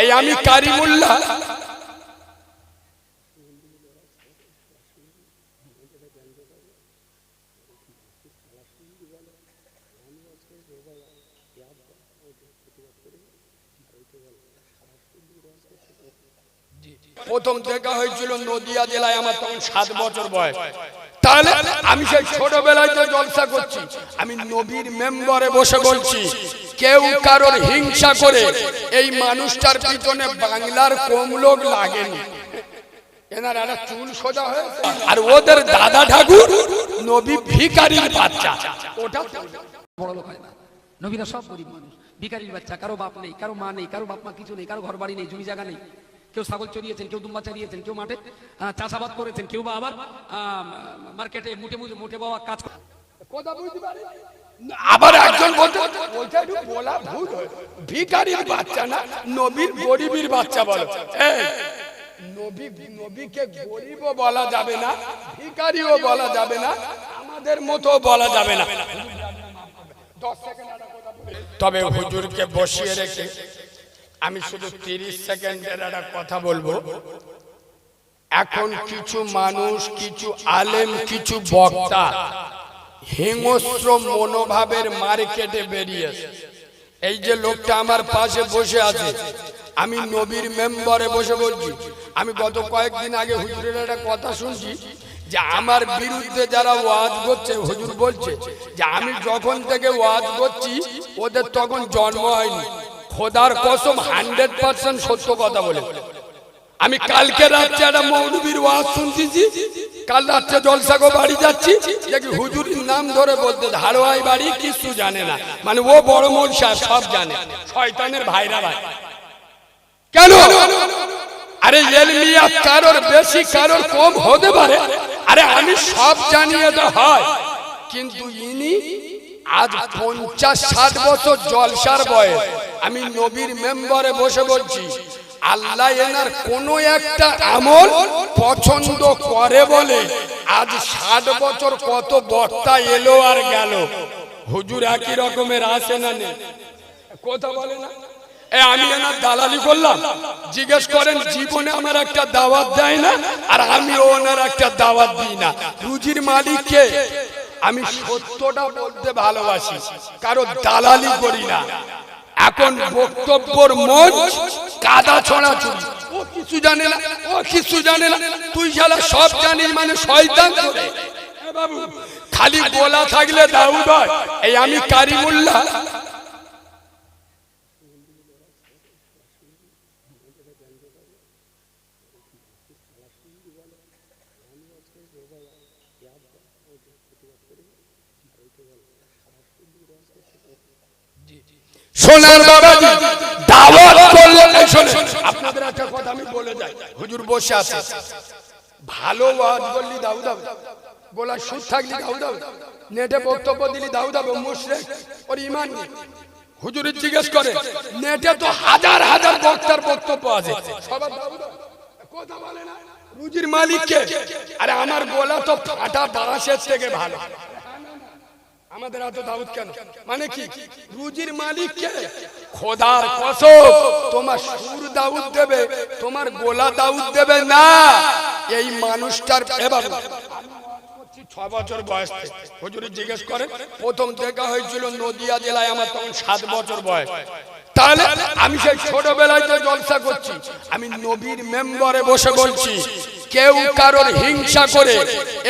এই আমি কারিমুল্লাহ। প্রথম দেখা হয়েছিল নদিয়া জেলায় আমার তখন সাত বছর বয়স। তাহলে আমি সেই ছোটবেলায় তো জলসা করছি। আমি নবীর মেম্বারে বসে বলছি কেউ কারোর হিংসা করে এই মানুষটার পিছনে বাংলার কম লোক লাগেনি। এনার একটা চুল সোজা হয়েছে আর ওদের দাদা ঠাকুর নবী ভিকারির বাচ্চা। ওটা বড় লোক হয় না। নবীরা সব গরিব মানুষ। ভিখারির বাচ্চা কারও বাপ নেই কারও মা নেই কারও বাপ মা কিছু নেই কারও ঘর বাড়ি নেই জমি জায়গা নেই। কেউ ছাগল চড়িয়েছেন কেউ দুম্বা চালিয়েছেন কেউ মাঠে চাষাবাদ করেছেন কেউ বা আবার মার্কেটে মুঠে মুঠে বাবা কাজ করে কথা বুঝতে পারি আবার একজন বলতে ওইটা একটু বলা ভুল। ভিখারির বাচ্চা না নবীর গরিবের বাচ্চা বলো নবী নবীকে গরিবও বলা যাবে না বলা যাবে না আমাদের মতো বলা যাবে না। তবে হুজুরকে বসিয়ে রেখে আমি শুধু তিরিশ সেকেন্ডের একটা কথা বলব এখন কিছু মানুষ কিছু আলেম কিছু বক্তা হিংস্র মনোভাবের মার্কেটে বেরিয়েছে এই যে লোকটা আমার পাশে বসে আছে, আমি নবীর মেম্বারে বসে বলছি, আমি গত কয়েকদিন আগে হুজুরের একটা কথা শুনছি, যে আমার বিরুদ্ধে যারা ওয়াজ করছে, হুজুর বলছে যে আমি যখন থেকে ওয়াজ করছি, ওদের তখন জন্ম হয়নি। খোদার কসম হান্ড্রেড পার্সেন্ট সত্য কথা বলে। আমি কালকে রাত্রে একটা মৌলবীর ওয়াজ শুনতেছি কাল রাত্রে জলসাগো বাড়ি যাচ্ছি, দেখি হুজুরির নাম ধরে বলতে ধারোয়াই বাড়ি কিছু জানে না। মানে ও বড় সাহেব সব জানে। শয়তানের ভাইরা ভাই। কেন? আরে কারোর বেশি, কারোর কম হতে পারে। আরে আমি সব জানিয়ে তো হয়। কিন্তু ইনি আজ পঞ্চাশ ষাট বছর জলসার বয়স। আমি নবীর মেম্বারে বসে বলছি আল্লাহ এনার কোন একটা আমল পছন্দ করে বলে আজ ষাট বছর কত বক্তা এলো আর গেল। হুজুর একই রকমের আসে না নেই? কথা বলে না? আমি এনার দালালি করলাম। জিজ্ঞেস করেন, জীবনে আমার একটা দাওয়াত দেয় না? আর আমি ওনার একটা দাওয়াত দিই না। রুজির মালিককে আমি সত্যটা বলতে ভালোবাসি, কারও দালালি করি না। এখন বক্তব্যর মঞ্চ কাদা ছড়া ও কিছু জানে না, ও কিছু জানে না। তুই শালা সব জানিস মানে শয়তান তোরে। এ বাবু, খালি বলা থাকলে দাউদ হয়, এই আমি কারিমুল্লাহ। সোনার বাবাজি দাওয়াত করলে এই শোনেন, আপনাদের একটা কথা আমি বলে যাই হুজুর বসে আছে। ভালো ওয়াজ বললি দাউদ হবে বলা সুদ থাকলি দাউদ নেটে বক্তব্য দিলি দাউদ হবে মুশরিক। ওর ইমান নেই। হুজুরের জিজ্ঞেস করে, নেটে তো হাজার হাজার বক্তার বক্তব্য আছে। সবার দাউদ কথা বলে না। রুজির মালিককে। আরে আমার গোলা তো ফাটা বাঁশের থেকে ভালো। আমাদের এত দাউদ কেন? মানে কি? রুজির মালিক কে? খোদার কসম তোমার সুর দাউদ দেবে তোমার গোলা দাউদ দেবে না। এই মানুষটার এবার ছ বছর বয়স। হুজুরি জিজ্ঞেস করেন প্রথম দেখা হয়েছিল নদিয়া জেলায় আমার তখন সাত বছর বয়স। তাহলে আমি সেই ছোটবেলায় তো জলসা করছি। আমি নবীর মেম্বারে বসে বলছি কেউ কারোর হিংসা করে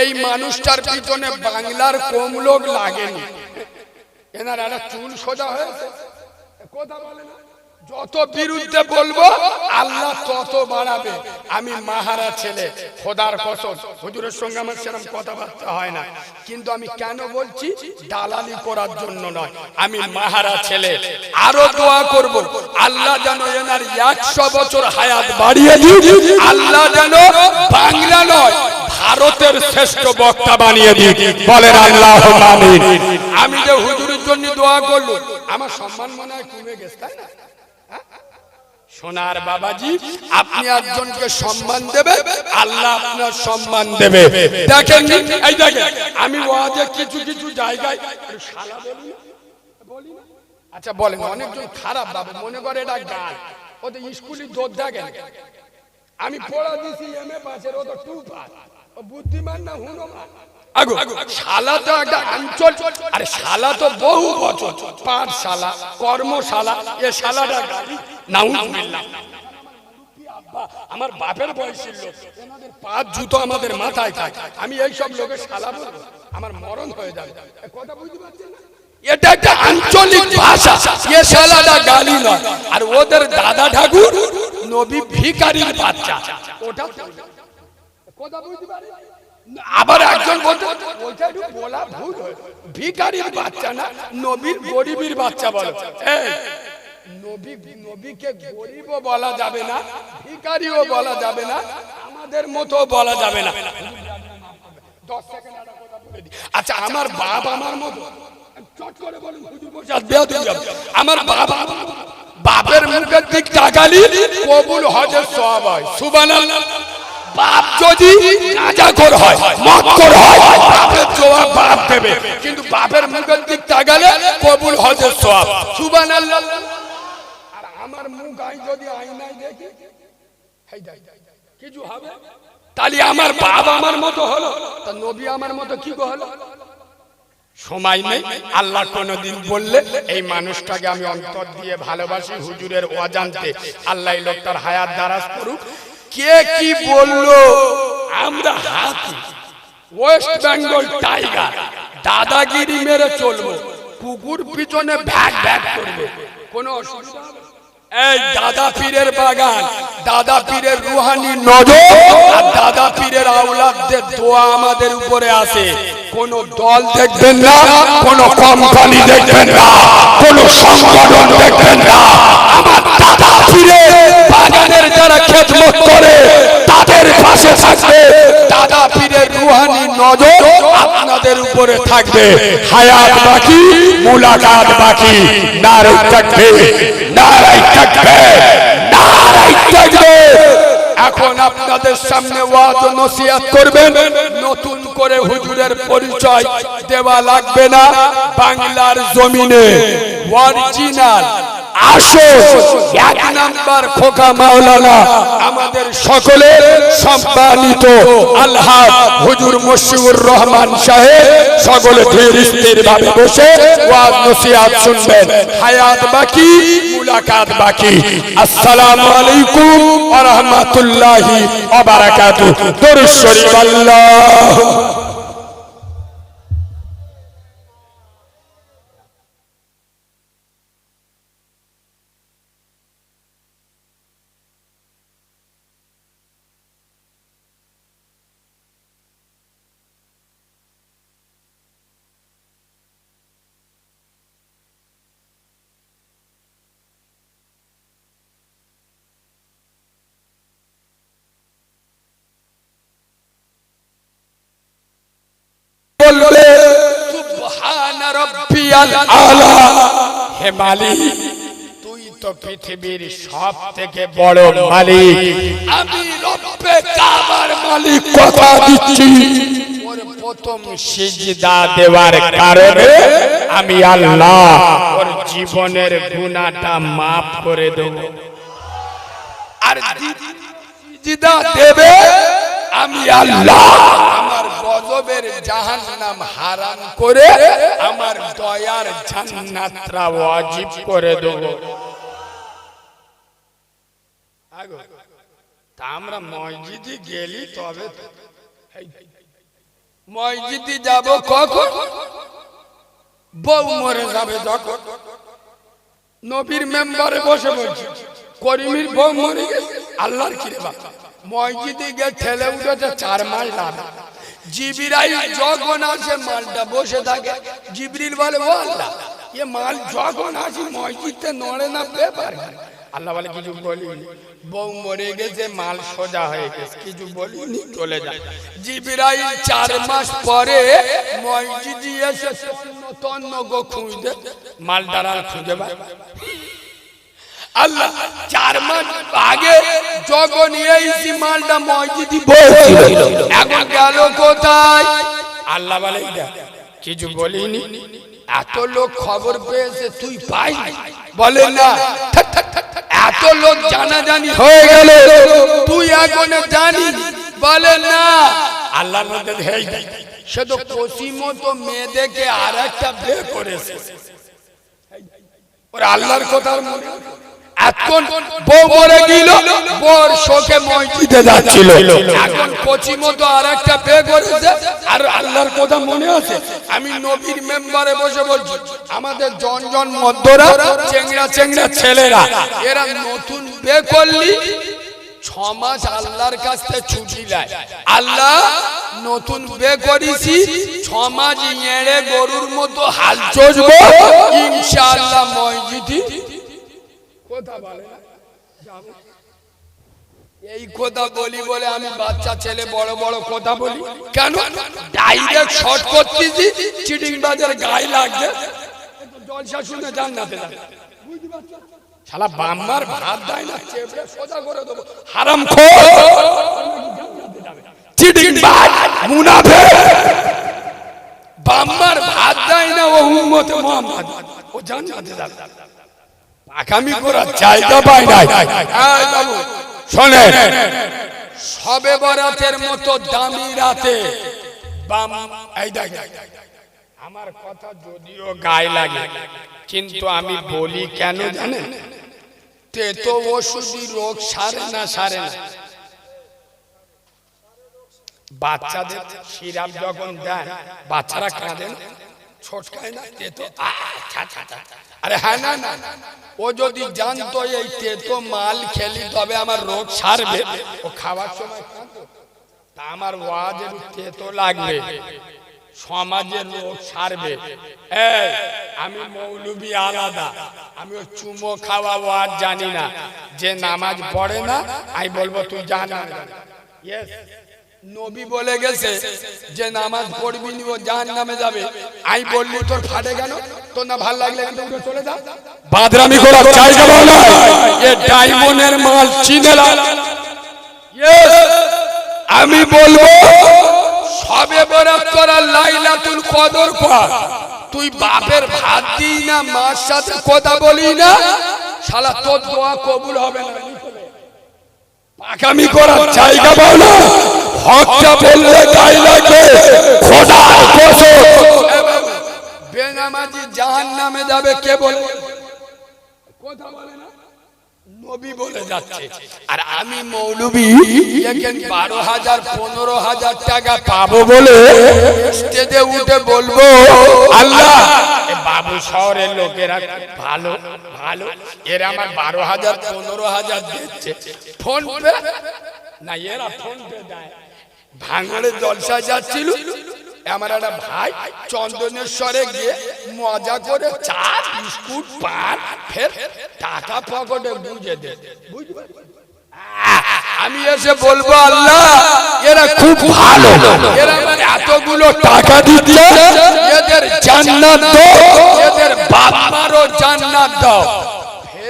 এই মানুষটার পিছনে বাংলার কম লোক লাগেনি। এনার একটা চুল সোজা হয়েছে। কথা বলে না। যত বিরুদ্ধে বলব, আল্লাহ তত বাড়াবে। আমি মাহারা ছেলে, খোদার কসম। হুজুরের সঙ্গে আমার সেরকম কথাবার্তা হয় না। কিন্তু আমি কেন বলছি? দালালি করার জন্য নয়। আমি মাহারা ছেলে। আরও দোয়া করব, আল্লাহ যেন এনার একশো বছর হায়াত বাড়িয়ে দিই আল্লাহ যেন বাংলা নয়, ভারতের শ্রেষ্ঠ বক্তা বানিয়ে দিই বলেন আল্লাহ আমি যে হুজুরের জন্য দোয়া করল আমার সম্মান মনে হয় কমে গেছে, তাই না? সোনার বাবাজি আপনি একজনকে সম্মান দেবে আল্লাহ আপনার সম্মান দেবে। দেখেন এই দেখেন আমি ওয়াজে কিছু কিছু জায়গায় শালা বলি না? বলি না? আচ্ছা বলেন অনেকজন খারাপ বাবু মনে করে এটা গাল। ও তো স্কুলে দৌড় দেখে আমি পড়া দিছি এম এ পাশের ও তো টু পাস ও বুদ্ধিমান না হুনমান? শালা তো একটা শালা তো বহু বছর, পাঠশালা, কর্মশালা, এ আমার বাপের এনাদের পাঁচ জুতো আমাদের মাথায় থাকে। আমি এই সব লোকের শালা বলব, আমার মরণ হয়ে যাবে। কথা বুঝতে না? এটা একটা আঞ্চলিক ভাষা, এ গালি নয়। আর ওদের দাদা ঠাকুর, নবী ভিকারির বাচ্চা। ওটা কথা বুঝতে পারেন? আবার একজন বলতে, ওইটা একটু বলা ভুল হয়। বাচ্চা না, নবীর গরিবের বাচ্চা বলো গরিবও বলা যাবে না, ভিখারিও বলা যাবে না, আমাদের মতো বলা যাবে না। আচ্ছা আমার বাপ আমার মতো। আমার বাবা বাপের মুখের দিক তাকালি কবুল হজের সওয়াব হয় সুবহানাল্লাহ বাপ যদি গাঁজাখোর হয় হয়, বাপের জবাব বাপ দেবে। কিন্তু বাপের মুখের দিক তাকালে কবুল সুবহানাল্লাহ। আর আমার মুখ আই যদি দেখি কিছু হবে? তাহলে আমার বাপ আমার মতো হলো, তা নবী আমার মতো কি হলো? সময় নেই, আল্লাহ কোনদিন বললে, এই মানুষটাকে আমি অন্তর দিয়ে ভালোবাসি, হুজুরের অজান্তে আল্লাহ লোকটার হায়াত দারাজ করুক। কে কি বলল? আমরা হাতি ওয়েস্ট বেঙ্গল টাইগার দাদাগিরি মেরে চলবো, কুকুর পিছনে ভ্যাক ভ্যাক করবে। এই দাদা পীরের বাগান, দাদা পীরের রুহানি নজর দাদা পীরের আওলাদদের দোয়া আমাদের উপরে আছে। কোন দল দেখবেন না, কোন কোম্পানি দেখবেন না, কোন সংগঠন দেখবেন না। আমার পীরের বাগানের যারা খেদমত করে, তাদের পাশে থাকবে। দাদা পীরের রুহানি নজর আপনাদের উপরে থাকবে। হায়াত বাকি, মুলাকাত বাকি। নারাই থাকবে নারাই থাকবে নারাই থাকবে। এখন আপনাদের সামনে ওয়াজ নসিহত করবেন। নতুন করে হুজুরের পরিচয় দেওয়া লাগবে না। বাংলার জমিনে অরিজিনাল আসো এক নাম্বার খোকা মাওলানা। আমাদের সকলের সম্মানিত আল্লাহ হুজুর মশিউর রহমান সাহেব। সকলে ধীর স্থির ভাবে বসে ওয়াজ নসিহত শুনবেন। হায়াত বাকি মুলাকাত বাকি। আসসালামু আলাইকুম ওয়া রাহমাতুল্লাহি ওয়া বারাকাতুহু। দরুদ শরীফ আল্লাহ। বলবে সুবহান রাব্বিয়াল আলা। হে মালিক তুই তো পৃথিবীর সব থেকে বড় মালিক। আমি রব্বে কাবার মালিক কথা দিচ্ছি। ওর প্রথম সিজদা দেওয়ার কারণে আমি আল্লাহ ওর জীবনের গুনাহটা maaf করে দেব। আর সিজদা দেবে আমি আল্লাহ গজবের জাহান্নাম হারাম করে আমার দয়ার জান্নাতরা ওয়াজিব করে দেব। আমরা মসজিদে গেলি তবে মসজিদে যাব কখন? বউ মরে যাবে যখন। নবীর মেম্বারে বসে বলছি করিমির বউ মরে গেছে। আল্লাহর কিরে বাবা মসজিদে গিয়ে ঠেলে উঠেছে, চার মাস লাগে জিবিরাই যখন আসে মালটা বসে থাকে। জিবরিল বলে, ও আল্লাহ, এ মাল যখন আসি নড়ে না, ব্যাপার আল্লাহ বলে, কিছু বলিনি। বউ মরে গেছে, মাল সোজা হয়ে গেছে। কিছু বলিনি, চলে যায় জিবিরাই চার মাস পরে মসজিদে এসে তন্ন গো খুঁজতে মালটার খুঁজে পায়। আল্লাহ, চার মাস আগে যখন এই মালটা মসজিদে বসছিল। এখন গেল কোথায়? আল্লাহ বলে কিছু বলিনি। এত লোক খবর পেয়েছে, তুই পাই বলে, না। এত লোক জানাজানি হয়ে গেল। তুই এখনও জানি বলে, না। হেই। সে তো মতো মেয়ে দেখে আর একটা বিয়ে করেছে। ওর আল্লাহর কথা আর মনে? এখন বউ মরে গেল, বর শোকে মসজিদে যাচ্ছিল। এখন কচি মতো আর একটা বিয়ে করেছে আর আল্লাহর কথা মনে আছে? আমি নবীর মেম্বারে বসে বলছি, আমাদের জন জন মধ্যরা, চেংড়া চেংড়া ছেলেরা, এরা নতুন বিয়ে করলি, ছ মাস আল্লাহর কাছ থেকে ছুটি নেয় আল্লাহ, নতুন বে করেছি, ছ মাস এড়ে গরুর মতো হাল চষবো, ইনশাআল্লাহ মসজিদি এই কথা বলি বলে আমি বাচ্চা ছেলে, বড় বড় কথা বলি? কেন? ডাইরেক্ট শর্ট করতেছি চিটিং বাজার গায়ে লাগবে জলসা শুনে যাবে। বুঝতে শালা বাম্মার ভাত দেয় না, চেপড়ে সোজা করে দেবো। হারাম খো চিটিং বাজ, মুনাফে! বাম্মার ভাত দেয় না ও উম্মতে মোহাম্মদ। ও জান্নাতে যাবে। আগামী করার জায়গা পায় নাই। এই বাবু শোনে সবে বরাতের মতো দামি রাতে বাম এই দেখ। আমার কথা যদিও গায়ে লাগে কিন্তু আমি বলি কেন জানেন? তেতো ওষুধি রোগ সারে না সারে না। বাচ্চাদের সিরাপ যখন দেয় বাচ্চারা কাঁদে না। ছোটকায় না তেতো আহ, ছা, ছা, ছা, ছা। আরে হ্যাঁ না না। ও যদি জানতো এই তেতো মাল খেলি তবে আমার রোগ সারবে ও খাওয়ার সময়। তা আমার ওয়াজের তেতো লাগবে সমাজের লোক সারবে এই আমি মৌলবি আলাদা আমি ওই চুমো খাওয়া ওয়াজ জানি না যে নামাজ পড়ে না আমি বলব তুই জানা. নবী বলে গেছে যে নামাজ পড়বি নি ও জাহান নামে যাবে। আমি বললি তোর ফাটে কেন? তোর না ভালো লাগলে থেকে উঠে চলে যা। বাদরামি করার জায়গা বলো এ ডায়মন্ডের মাল চিনে না. আমি বলব সবে বরাত করার লাইলাতুল কদর কর তুই বাপের ভাত দিই না মার সাথে কথা বলি না। শালা তোর দোয়া কবুল হবে না। পাকামি করার জায়গা পাও না। হকটা বললে গায়ে লাগবে। খোদার কসম। বেনামাজি জাহান নামে যাবে কে বলে? কথা বলে না? নবী বলে যাচ্ছে। আর আমি মৌলবি বারো হাজার, পনেরো হাজার টাকা পাবো বলে স্টেজে উঠে বলব, আল্লাহ বাবু শহরের লোকেরা ভালো ভালো, এরা আমার বারো হাজার, পনেরো হাজার দিচ্ছে। PhonePe? না, এরা ফোন পে দেয়। ভাঙড়ের জলসায় যাচ্ছিল। আমার একটা ভাই চন্দনেশ্বরে গিয়ে মজা করে চা, বিস্কুট, পান, ফের টাকা পকেটে বুঝে দে। আমি এসে বলব, আল্লাহ, এরা খুব ভালো। এরা আমার এতগুলো টাকা দিচ্ছে, এদের জান্নাত দাও, এদের বাবারও জান্নাত দাও।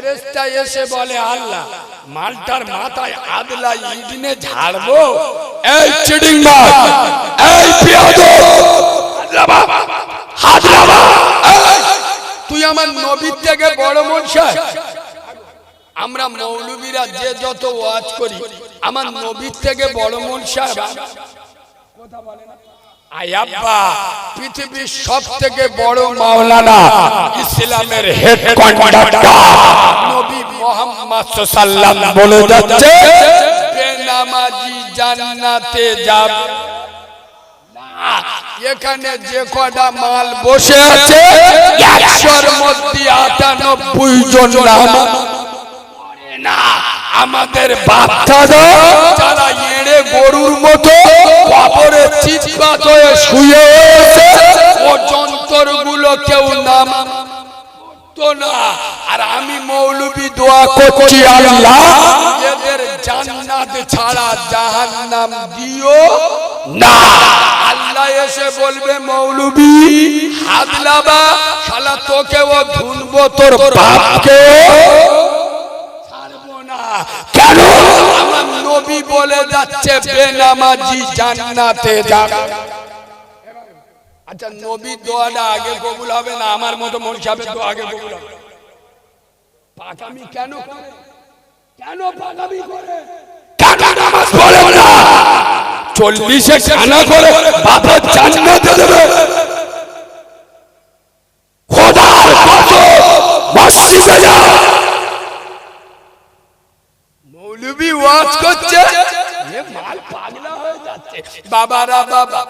ফেরেশতা এসে বলে আল্লাহ মালটার মাথায় আদলা ইঞ্জিনে ঝাড়বো? এই চিডিং মাল এই পিয়াদো হাত লাবা তুই আমার নবীর থেকে বড় মনসা। আমরা মৌলবীরা যে যত ওয়াজ করি আমার নবীর থেকে বড় মন সাহেব আয়াব্বা পৃথিবীর সব থেকে বড় মাওলানা ইসলামের হেড কন্ডাক্টর নবী মোহাম্মদ সাল্লাম বলে যাচ্ছে বেনামাজি জান্নাতে যাবে? এখানে যে কটা মাল বসে আছে একশোর মধ্যে আটানব্বই জন না। আমাদের বাচ্চারা যারা এড়ে গরুর মতো কবরে চিৎপাত হয়ে শুয়ে ও যন্ত্রগুলো কেউ নাম না। আর আমি মৌলবি দোয়া করছি আল্লাহ এদের জান্নাত ছাড়া জাহান্নাম দিও না। আল্লাহ এসে বলবে মৌলবি হাদলাবা শালা তোকে ও ধুনবো তোর বাপকে না। কেন? আমার নবী বলে যাচ্ছে বেনামাজি জান্নাতে যাবে আচ্ছা নবী দোয়াটা আগে কবুল হবে না? আমার মতো মন সাহেবের দোয়া আগে কবুল হবে? পাকামি কেন কেন পাগামি করে? কেন নামাজ পড়ে না। চল্লিশে খানা করে বাপের জান্নাতে দেবে। খোদার কসম মসজিদে মৌলবি ওয়াজ করছে। বাবারা বাবা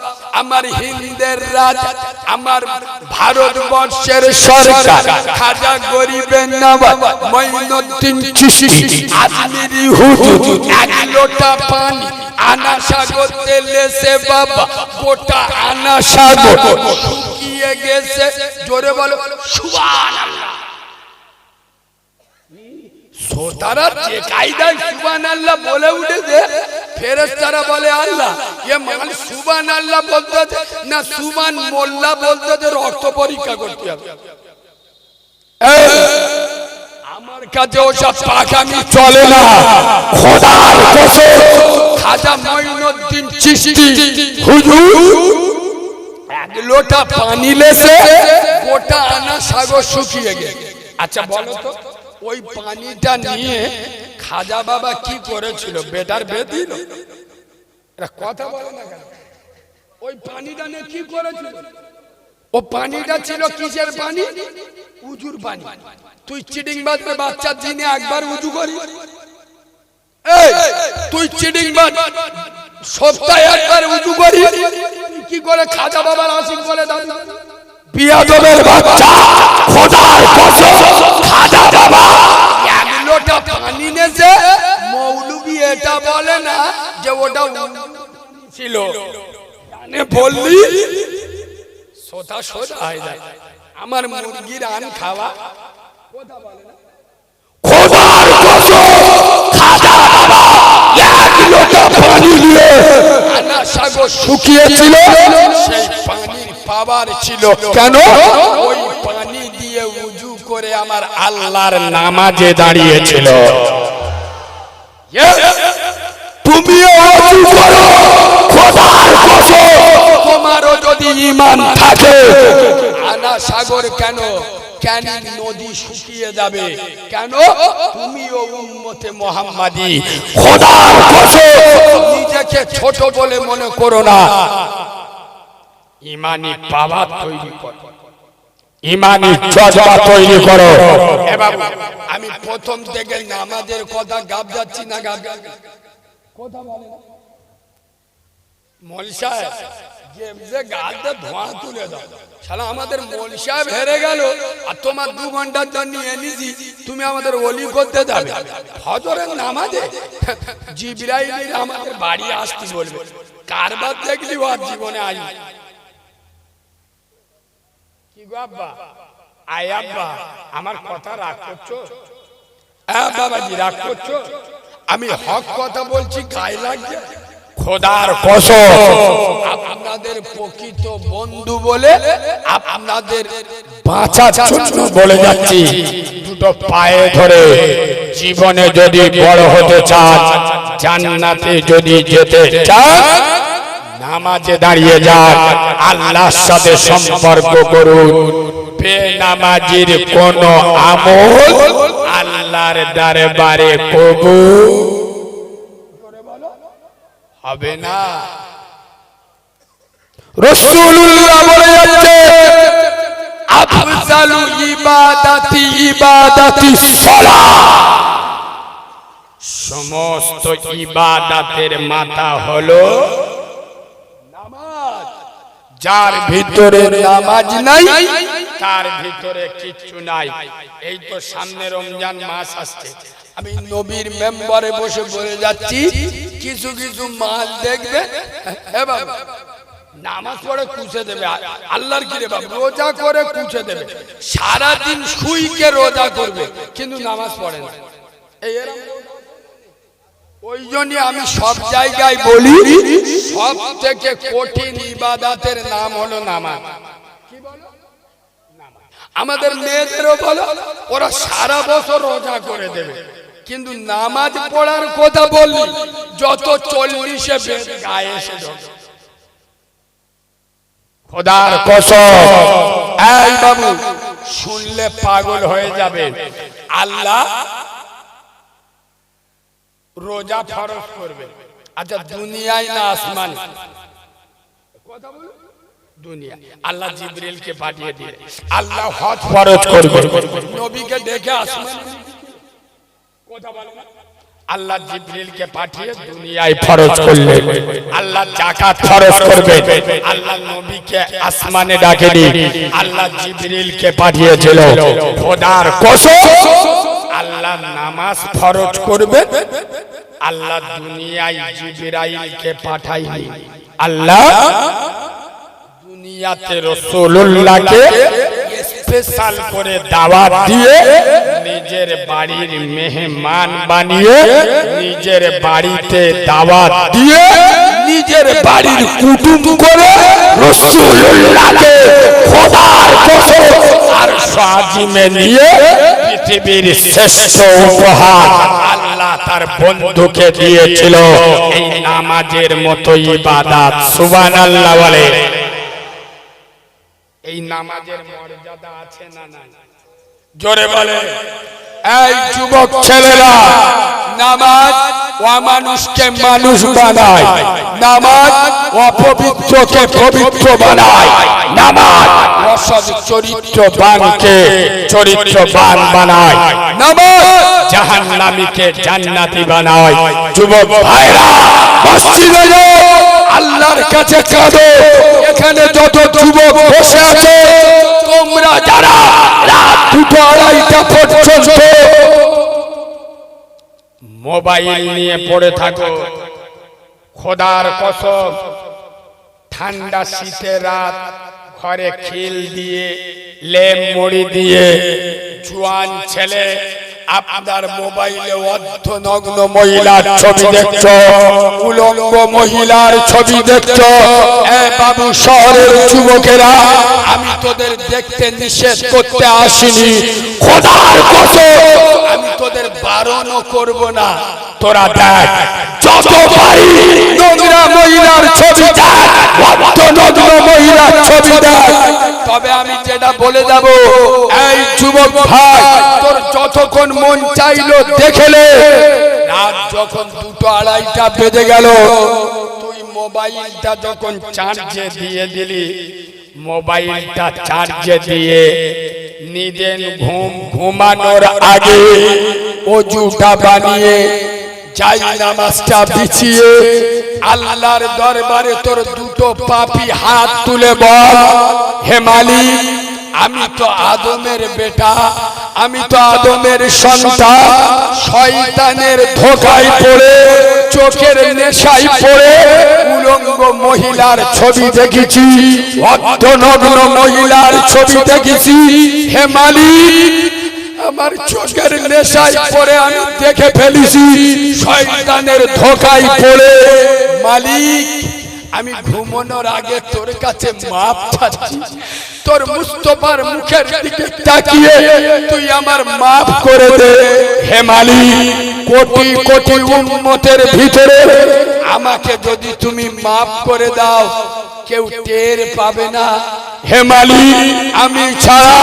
আমার হিন্দের রাজ আমার ভারতবর্ষের সরকার। খাজা গরিবের নবাব মঈনুদ্দিন চিশতি আজমিরি হুজুর এক লোটা পানি আনা সাগর তেলেছে বাবা গোটা আনা সাগর। শুকিয়ে গেছে। জোরে বলো সুবহানাল্লাহ। আল্লাহ বলে উঠেছে, ফেরেশতারা বলে, আল্লাহ সুবান আল্লাহ বলতে না বলতে পরীক্ষা আমার কাছে ওসব পাকামি চলে না। এক লোটা পানি লেসে গোটা আনা সাগর শুকিয়ে গেছে। আচ্ছা বলো তো। ওই পানিটা নিয়ে খাজা বাবা কি করেছিল? বেটার বেদিল এরা কথা বলে না কেন? ওই পানিটা নিয়ে কি করেছিল? ও পানিটা ছিল কিসের পানি? উজুর পানি। তুই চিডিং বাজবে বাচ্চার দিনে একবার উজু করি। তুই চিডিং বাজ সপ্তাহে একবার উজু করি। কি করে খাজা বাবার আশিক বলে দাবি? বিয়াদবের বাচ্চা, খোদার কসম, খাজা বাবা। এক লোটা পানি নেছে, মৌলবি এটা বলে না যে ওটা ছিল। জানে বললি সোতা সোজা হয়ে যায়। আমার মুরগির আন খাওয়া, কথা খোদার কসম, খাজা বাবা, এক লোটা পানি দিয়ে আনা শুকিয়েছিল, সেই পানির পাওয়ার ছিল। কেন? ওই পানি দিয়ে উজু করে আমার আল্লাহর নামাজে দাঁড়িয়েছিল। তুমিও উজু করো খোদার কসম তোমারও যদি ঈমান থাকে আনা সাগর কেন? কেন নদী শুকিয়ে যাবে। কেন? তুমিও উম্মতে মোহাম্মদী। খোদার কসম নিজেকে ছোট বলে মনে করো না। ইমানি পাওয়া তৈরি করো। ইমানি জজবা তৈরি করো। আমি প্রথম থেকে নামাজের কথা গাব যাচ্ছি না গাব কথা বলে মল সাহেব গেমসে গালতে ধোঁয়া তুলে দাও। শালা আমাদের মল সাহেব হেরে গেল। আর তোমার দু ঘণ্টার জন্য এনেছি তুমি আমাদের ওলি করতে যাবে। ফজরের নামাজে জিবরাইলির আমাদের বাড়ি আসতে বলবে। কারবার দেখলি ও আর জীবনে আসবে। আমি হক কথা বলছি, গায়ে লাগছে? খোদার কসম, আপনাদের প্রকৃত বন্ধু বলে আপনাদের বলে যাচ্ছি। দুটো পায়ে ধরে জীবনে যদি বড় হতে চান, জান্নাতে যদি যেতে চান নামাজে দাঁড়িয়ে যান, আল্লাহর সাথে সম্পর্ক করুন। বেনামাজির কোন আমল আল্লাহর দরবারে কবুল? হবে না। রসুল্লাহ বলে যাচ্ছে, আফজালু ইবাদাতি ইবাদাতি সালাহ সমস্ত ইবাদাতের মাথা হলো যার ভিতরে নামাজ নাই তার ভিতরে কিচ্ছু নাই। এই তো সামনে রমজান মাস আসছে। আমি নবীর মেম্বারে বসে বলে যাচ্ছি কিছু কিছু মাল দেখবে? নামাজ পড়ে কুছে দেবে। আল্লাহর কি রে বাবা রোজা করে কুছে দেবে। সারা দিন শুইকে রোজা করবে কিন্তু নামাজ পড়ে না। এই এরকম ওই জন্য আমি সব জায়গায় বলি সব থেকে কঠিন ইবাদাতের নাম হলো নামাজ। আমাদের মেয়েদেরও বলো ওরা সারা বছর রোজা করে দেবে। কিন্তু নামাজ পড়ার কথা বললি যত চল্লিশে বেদ গায়ে এসে। খোদার কসম। এই বাবু শুনলে পাগল হয়ে যাবে। আল্লাহ রোজা ফরজ করবে। আচ্ছা দুনিয়ায় না আসমান? কথা বলো দুনিয়া। আল্লাহ জিবরিলকে পাঠিয়ে দিয়ে। আল্লাহ হজ ফরজ করবে। নবীকে ডেকে আসমান? কথা বলো আল্লাহ জিবরিলকে পাঠিয়ে দুনিয়ায় ফরজ করলে। আল্লাহ জাকাত ফরজ করবে। আল্লাহ নবীকে আসমানে ডাকেনি আল্লাহ জিবরিলকে পাঠিয়েছিল। খোদার কসম। আল্লাহ নামাজ ফরজ করবে। আল্লাহ দুনিয়ায় জিবরাইলকে পাঠাইনি আল্লাহ দুনিয়াতে রসুল্লাহকে স্পেশাল করে দাওয়াত দিয়ে নিজের বাড়ির মেহমান বানিয়ে নিজের বাড়িতে দাওয়াত দিয়ে নিজের বাড়ির কুটুম করে রসুল্লাহকে খোদার কসম আর সাজিমে নিয়ে পৃথিবীর শ্রেষ্ঠ উপহার আল্লাহ তার বন্ধুকে দিয়েছিল। এই নামাজের মতো ইবাদাত সুবহানাল্লাহ বলে। এই নামাজের মর্যাদা আছে না না জোরে বলে এই যুবক ছেলেরা, নামাজ অমানুষকে মানুষ বানায়, নামাজ অপবিত্রকে পবিত্র বানায়, নামাজ অসৎ চরিত্রবানকে চরিত্রবান বানায়, নামাজ জাহান্নামীকে জান্নাতি বানায়। যুবক ভাইরা আল্লাহর কাছে কাঁদো এখানে যত যুবক বসে আছে, তোমরা যারা রাত দুটো আড়াইটা পর্যন্ত মোবাইল নিয়ে পড়ে থাকো। খোদার কসম, ঠান্ডা শীতের রাত ঘরে খিল দিয়ে, লেম মুড়ি দিয়ে, জুয়ান ছেলে আপনার মোবাইলে অর্ধনগ্ন মহিলার ছবি দেখছ, উলঙ্গ মহিলার ছবি দেখছ। বাবু, শহরের যুবকেরা, আমি তোদের দেখতে নিষেধ করতে আসিনি। আমি তোদের বারণও করব না। তোরা দেখ, যত পারি নোংরা মহিলার ছবি দেখ অর্ধনগ্ন মহিলার ছবি দেখ। তবে আমি যেটা বলে যাব, এই যুবক ভাই, তোর যতক্ষণ মন চাইলো দেখেলে রাত যখন দুটো আড়াইটা বেজে গেল, তুই মোবাইলটা যখন চার্জে দিয়ে দিলি, মোবাইলটা চার্জে দিয়ে নিদেন ঘুম ঘুমানোর আগে অজুটা বানিয়ে যাই নামাজটা বিছিয়ে আল্লাহর দরবারে তোর দুটো পাপি হাত তুলে বল। হে মালিক, আমি তো আদমের বেটা, আমি তো আদমের সন্তান। শয়তানের ধোকায় পড়ে, চোখের নেশায় পড়ে উলঙ্গ মহিলার ছবি দেখেছি। অর্ধনগ্ন মহিলার ছবি দেখেছি। হে মালিক, আমার চোখের নেশায় পড়ে আমি দেখে ফেলেছি। শয়তানের ধোকায় পড়ে মালিক আমি ঘুমানোর আগে তোর কাছে মাপ চাচ্ছি। তোর মুস্তফার মুখের দিকে তাকিয়ে তুই আমার মাফ করে দে। হে মালিক কোটি কোটি উম্মতের ভিতরে আমাকে যদি তুমি মাফ করে দাও কেউ টের পাবে না। হে মালিক আমি ছাড়া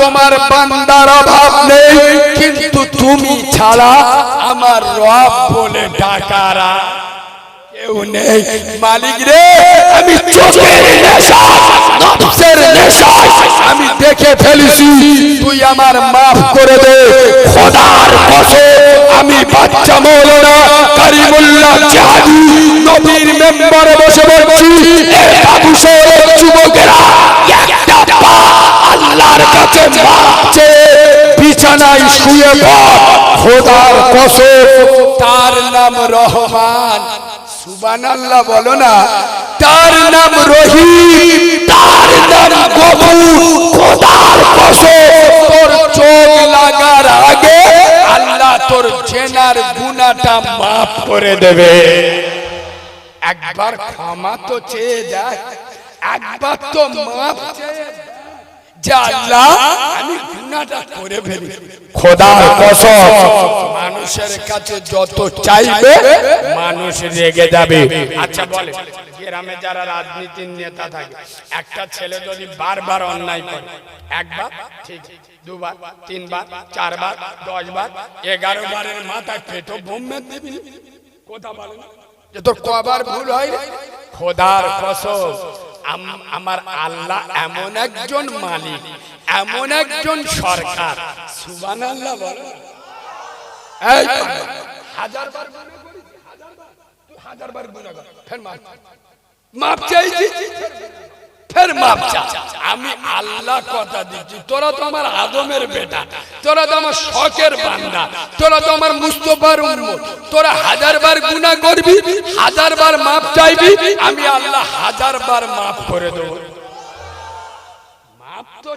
তোমার বান্দার অভাব নেই কিন্তু তুমি ছাড়া আমার রব বলে ডাকারা। কেউ আমি দেখে ফেলেছি, তুই আমার মাফ করে দে। খোদার কসম, আমি বাচ্চা মৌলানা কারিমুল্লাহ জাহাদি, নবীর মেম্বারে বসে বলছি, এ বাবু শহরের যুবকেরা, একটা পা আল্লাহর কাছে মাপ বিছানায় শুয়ে পড়। খোদার কসম, তার নাম রহমান। সুবহানাল্লাহ বলো না তার নাম রহিম, তার নাম গফুর, খোদার কসম তোর চোখ লাগার আগে আল্লাহ তোর জেনার গুনাহটা maaf করে দেবে একবার ক্ষমা তো চেয়ে যায় একবার তো মাপ চেয়ে। যে আল্লাহ আমি গুনাহটা করে ফেলি। খোদার কসম। মানুষের কাছে যত চাইবে মানুষ রেগে যাবে। আচ্ছা বলে। গ্রামে যারা রাজনীতির নেতা থাকে একটা ছেলে যদি বারবার অন্যায় করে একবার ঠিক দুবার তিনবার চারবার দশবার এগারো বারের মাথায় পেটো বোম্বে দিবি। কথা বলে যে তোর কবার ভুল হয়? খোদার কসম। আমার আল্লাহ এমন একজন মালিক, এমন একজন সরকার। সুবান আল্লাহ বল হাজার বার চাই। চাইছি। ফের মাপ চা আমি আল্লাহ কথা দিচ্ছি। তোরা তো আমার আদমের বেটা। তোরা তো আমার শখের বান্দা। তোরা তো আমার মুস্তফার উম্মত। তোরা হাজার বার গুণা করবি হাজার বার মাপ চাইবি। আমি আল্লাহ হাজার বার মাফ করে দেবো। মাপ তো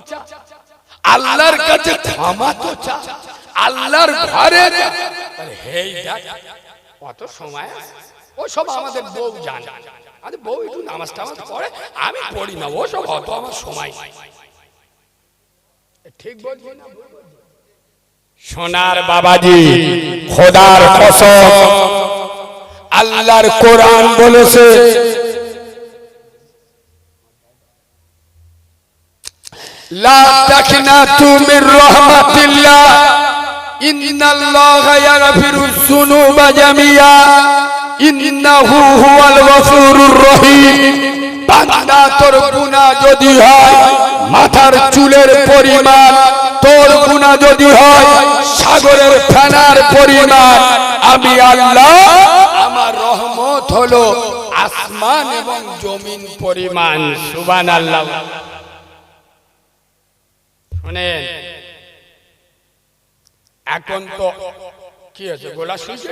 আল্লাহর কাছে ক্ষমা তো আল্লাহর ঘরে দেখ সময় আমাদের বউ জানে। আরে বউ একটু নামাজ টামাজ পড়ে আমি পড়ি না ও সব অত আমার সময়। ঠিক বলছি না সোনার বাবাজি খোদার কসম। আল্লাহর কোরআন বলেছে লা রহমাতিল্লাহ ইয়াগফিরুজ জামিয়া ইন্নাহু হুয়াল গফুরুর রহিম। বান্দা তোর গুনাহ যদি হয়, মাথার চুলের পরিমাণ, তোর গুনাহ যদি হয়, সাগরের ফেনার পরিমাণ, আমি আল্লাহ, আমার রহমত হলো আসমান এবং জমিন পরিমাণ। সুবান শুনেন, এখন তো কি আছে গোলা শুনছে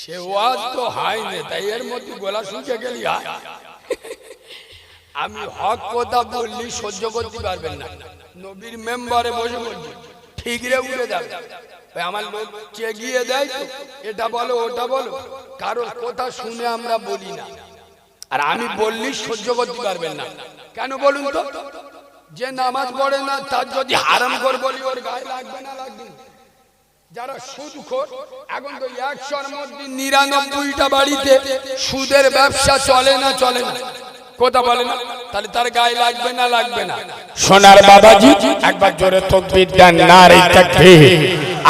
সে ওয়াজ তো হয়নি, তাই এর মধ্যে গোলা শুকে গেলি আমি হক কথা বললি, সহ্য করতে পারবেন না। নবীর মেম্বারে বসে বলছি ঠিক রে উঠে যাবে আমার লোক চেগিয়ে দেয় তো, এটা বলো, ওটা বলো কারোর কথা শুনে আমরা বলি না। আর আমি বললি, সহ্য করতে পারবেন না। কেন বলুন তো? যে নামাজ পড়ে না, তার যদি হারাম কর বলি, ওর গায়ে লাগবে না লাগবে না। যারা সুদ খোর এখন তো একশোর মধ্যে নিরানব্বইটা বাড়িতে সুদের ব্যবসা চলে না চলে না। কথা বলে না? তাহলে তার গায়ে লাগবে না লাগবে না? সোনার বাবাজি একবার জোরে তকবীর দেন নারে তাকবীর।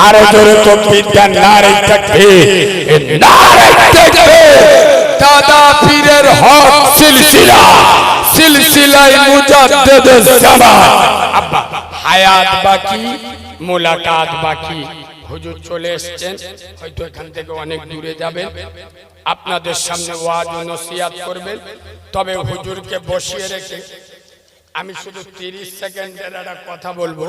আরও জোরে তকবীর দেন নারে তাকবীর। নারে তাকবীর। দাদা পীরের হক সিলসিলা সিলসিলাই মুজাদ্দেদ জামান আব্বা হায়াত বাকি মোলাকাত বাকি। হুজুর চলে এসেছেন, হয়তো এখান থেকে অনেক দূরে যাবেন। আপনাদের সামনে ওয়াজ ও নসিহাত করবেন। তবে হুজুরকে বসিয়ে রেখে আমি শুধু তিরিশ সেকেন্ডের একটা কথা বলব।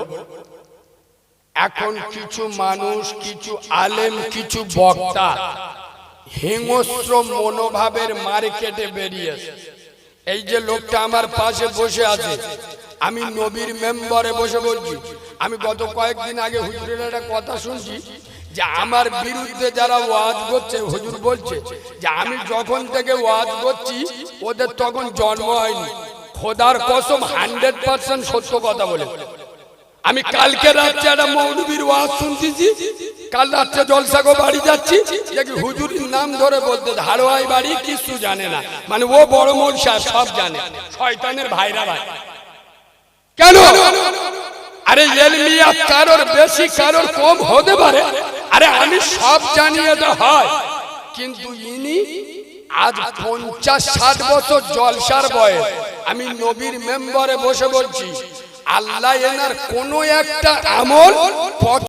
এখন কিছু মানুষ, কিছু আলেম, কিছু বক্তা হিংস্র মনোভাবের মার্কেটে বেরিয়েছে এই যে লোকটা আমার পাশে বসে আছে আমি নবীর মেম্বারে বসে বলছি, আমি গত কয়েকদিন আগে হুজুরের একটা কথা শুনছি, যে আমার বিরুদ্ধে যারা ওয়াজ করছে, হুজুর বলছে যে আমি যখন থেকে ওয়াজ করছি, ওদের তখন জন্ম হয়নি। খোদার কসম হান্ড্রেড পার্সেন্ট সত্য কথা বলে। আমি কালকে রাত্রে একটা মৌলবীর ওয়াজ শুনতেছি, কাল রাত্রে জলসাগো বাড়ি যাচ্ছি দেখি হুজুরির নাম ধরে বলতে ধারোয়াই বাড়ি কিছু জানে না। মানে ও বড় মনসা সব জানে, শয়তানের ভাইরা ভাই। কেন? আরে এলমিয়া কারোর বেশি, কারোর কম হতে পারে। আরে আমি সব জানিয়ে তো হয়। কিন্তু ইনি আজ পঞ্চাশ, ষাট বছর জলসার বয়স। আমি নবীর মেম্বারে বসে বলছি, আল্লাহ এনার কোনো একটা আমল